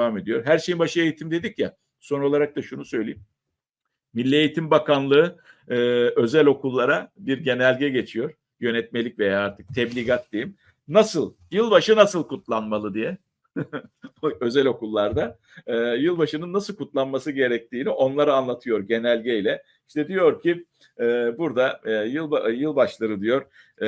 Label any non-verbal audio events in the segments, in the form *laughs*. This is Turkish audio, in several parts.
devam ediyor. Her şeyin başı eğitim dedik ya. Son olarak da şunu söyleyeyim. Milli Eğitim Bakanlığı e, özel okullara bir genelge geçiyor. Yönetmelik veya artık tebligat diyeyim. Nasıl, yılbaşı nasıl kutlanmalı diye. *laughs* özel okullarda e, yılbaşının nasıl kutlanması gerektiğini onlara anlatıyor genelgeyle. İşte diyor ki e, burada e, yılba, yılbaşları diyor e,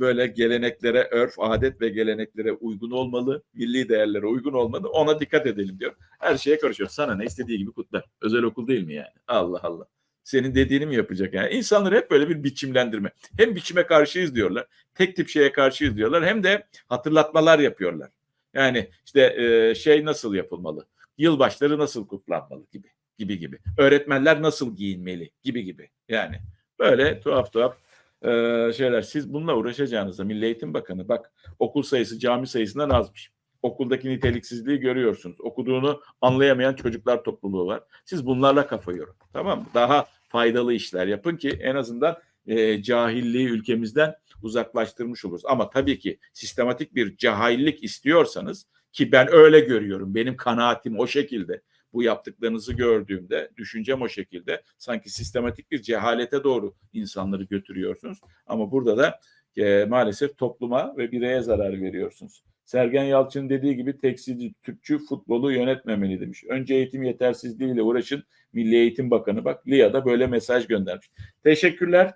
böyle geleneklere, örf, adet ve geleneklere uygun olmalı, milli değerlere uygun olmalı. Ona dikkat edelim diyor. Her şeye karışıyor. Sana ne istediği gibi kutlar. Özel okul değil mi yani? Allah Allah. Senin dediğini mi yapacak yani? İnsanları hep böyle bir biçimlendirme. Hem biçime karşıyız diyorlar, tek tip şeye karşıyız diyorlar hem de hatırlatmalar yapıyorlar. Yani işte e, şey nasıl yapılmalı? Yılbaşları nasıl kutlanmalı gibi gibi gibi. Öğretmenler nasıl giyinmeli gibi gibi. Yani böyle tuhaf tuhaf e, şeyler. Siz bununla uğraşacağınızda Milli Eğitim Bakanı bak okul sayısı cami sayısından azmış. Okuldaki niteliksizliği görüyorsunuz. Okuduğunu anlayamayan çocuklar topluluğu var. Siz bunlarla kafa yorun. Tamam mı? Daha faydalı işler yapın ki en azından e, cahilliği ülkemizden uzaklaştırmış oluruz. Ama tabii ki sistematik bir cahillik istiyorsanız ki ben öyle görüyorum. Benim kanaatim o şekilde. Bu yaptıklarınızı gördüğümde düşüncem o şekilde. Sanki sistematik bir cehalete doğru insanları götürüyorsunuz. Ama burada da e, maalesef topluma ve bireye zarar veriyorsunuz. Sergen Yalçın dediği gibi tekstilci, tüpçü futbolu yönetmemeli demiş. Önce eğitim yetersizliğiyle uğraşın. Milli Eğitim Bakanı bak LİA da böyle mesaj göndermiş. Teşekkürler.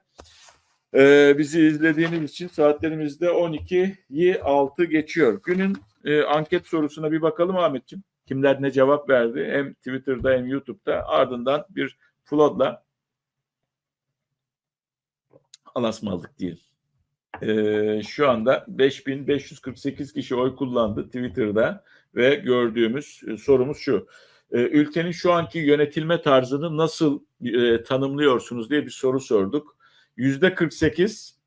Ee, bizi izlediğiniz için saatlerimizde 12'yi 6 geçiyor. Günün e, anket sorusuna bir bakalım Ahmetciğim. Kimler ne cevap verdi hem Twitter'da hem YouTube'da ardından bir floodla alasmalık diyelim. Ee, şu anda 5548 kişi oy kullandı Twitter'da ve gördüğümüz e, sorumuz şu. Ee, ülkenin şu anki yönetilme tarzını nasıl e, tanımlıyorsunuz diye bir soru sorduk. Yüzde 48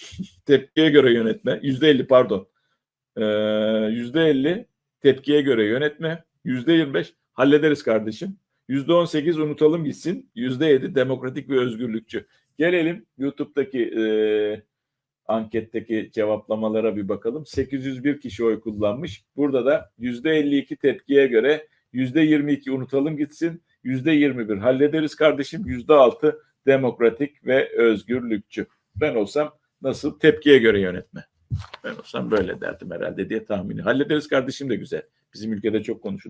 *laughs* tepkiye göre yönetme, yüzde 50 pardon, Ee, yüzde 50 tepkiye göre yönetme, yüzde 25 hallederiz kardeşim. Yüzde 18 unutalım gitsin, yüzde 7 demokratik ve özgürlükçü. Gelelim YouTube'daki e, anketteki cevaplamalara bir bakalım. 801 kişi oy kullanmış. Burada da yüzde 52 tepkiye göre yüzde 22 unutalım gitsin. Yüzde 21 hallederiz kardeşim. Yüzde 6 demokratik ve özgürlükçü. Ben olsam nasıl tepkiye göre yönetme. Ben olsam böyle derdim herhalde diye tahmini. Hallederiz kardeşim de güzel. Bizim ülkede çok konuşulur.